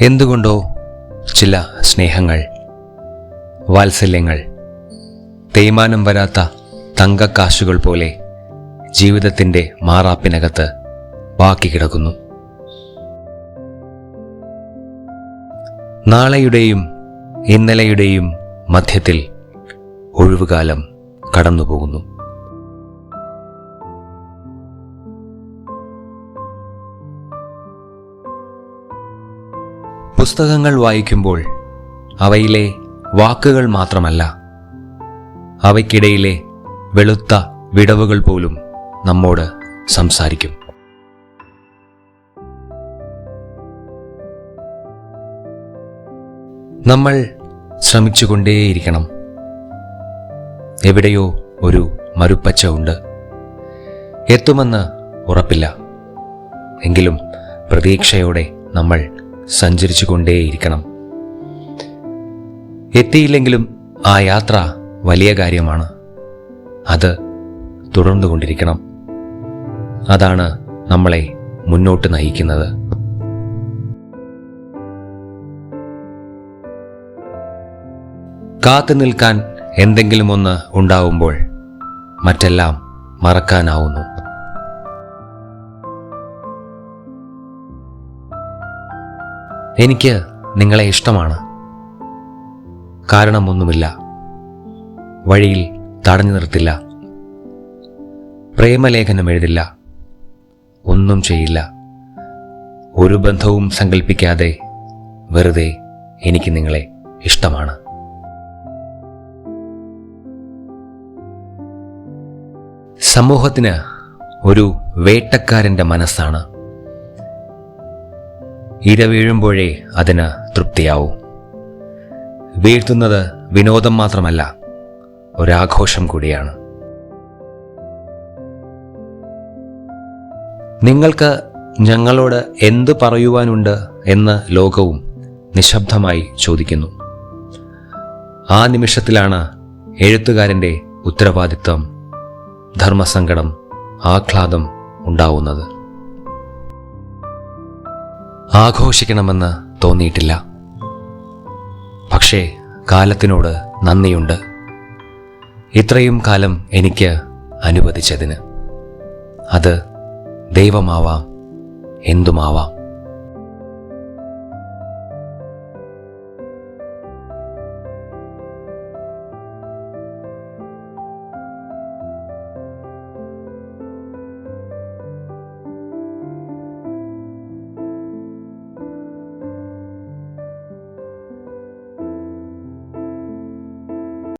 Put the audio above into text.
എന്തുകൊണ്ടോ ചില സ്നേഹങ്ങൾ വാത്സല്യങ്ങൾ തേയ്മാനം വരാത്ത തങ്കക്കാശുകൾ പോലെ ജീവിതത്തിന്റെ മാറാപ്പിനകത്ത് ബാക്കി കിടക്കുന്നു. നാളെയുടെയും ഇന്നലെയുടെയും മധ്യത്തിൽ ഒഴിവുകാലം കടന്നുപോകുന്നു. പുസ്തകങ്ങൾ വായിക്കുമ്പോൾ അവയിലെ വാക്കുകൾ മാത്രമല്ല അവയ്ക്കിടയിലെ വെളുത്ത വിടവുകൾ പോലും നമ്മോട് സംസാരിക്കും. നമ്മൾ ശ്രമിച്ചുകൊണ്ടേയിരിക്കണം. എവിടെയോ ഒരു മരുപ്പച്ച ഉണ്ട്. എത്തുമെന്ന് ഉറപ്പില്ല. എങ്കിലും പ്രതീക്ഷയോടെ നമ്മൾ സഞ്ചരിച്ചു കൊണ്ടേയിരിക്കണം എത്തിയില്ലെങ്കിലും ആ യാത്ര വലിയ കാര്യമാണ്. അത് തുടർന്നുകൊണ്ടിരിക്കണം. അതാണ് നമ്മളെ മുന്നോട്ട് നയിക്കുന്നത്. കാത്തു നിൽക്കാൻ എന്തെങ്കിലും ഒന്ന് ഉണ്ടാവുമ്പോൾ മറ്റെല്ലാം മറക്കാനാവുന്നു. എനിക്ക് നിങ്ങളെ ഇഷ്ടമാണ്. കാരണമൊന്നുമില്ല. വഴിയിൽ തടഞ്ഞു നിർത്തില്ല. പ്രേമലേഖനം എഴുതില്ല. ഒന്നും ചെയ്യില്ല. ഒരു ബന്ധവും സങ്കല്പിക്കാതെ വെറുതെ എനിക്ക് നിങ്ങളെ ഇഷ്ടമാണ്. സമൂഹത്തിന് ഒരു വേട്ടക്കാരന്റെ മനസ്സാണ്. ഇര വീഴുമ്പോഴേ അതിന് തൃപ്തിയാവൂ. വീഴ്ത്തുന്നത് വിനോദം മാത്രമല്ല ഒരാഘോഷം കൂടിയാണ്. നിങ്ങൾക്ക് ഞങ്ങളോട് എന്ത് പറയുവാനുണ്ട് എന്ന് ലോകവും നിശബ്ദമായി ചോദിക്കുന്നു. ആ നിമിഷത്തിലാണ് എഴുത്തുകാരന്റെ ഉത്തരവാദിത്വം ധർമ്മസങ്കടം ആഹ്ലാദം ഉണ്ടാവുന്നത്. ആഘോഷിക്കണമെന്ന് തോന്നിയിട്ടില്ല. പക്ഷേ കാലത്തിനോട് നന്ദിയുണ്ട്. ഇത്രയും കാലം എനിക്ക് അനുവദിച്ചതിന്. അത് ദൈവമാവാം എന്തുമാവാം.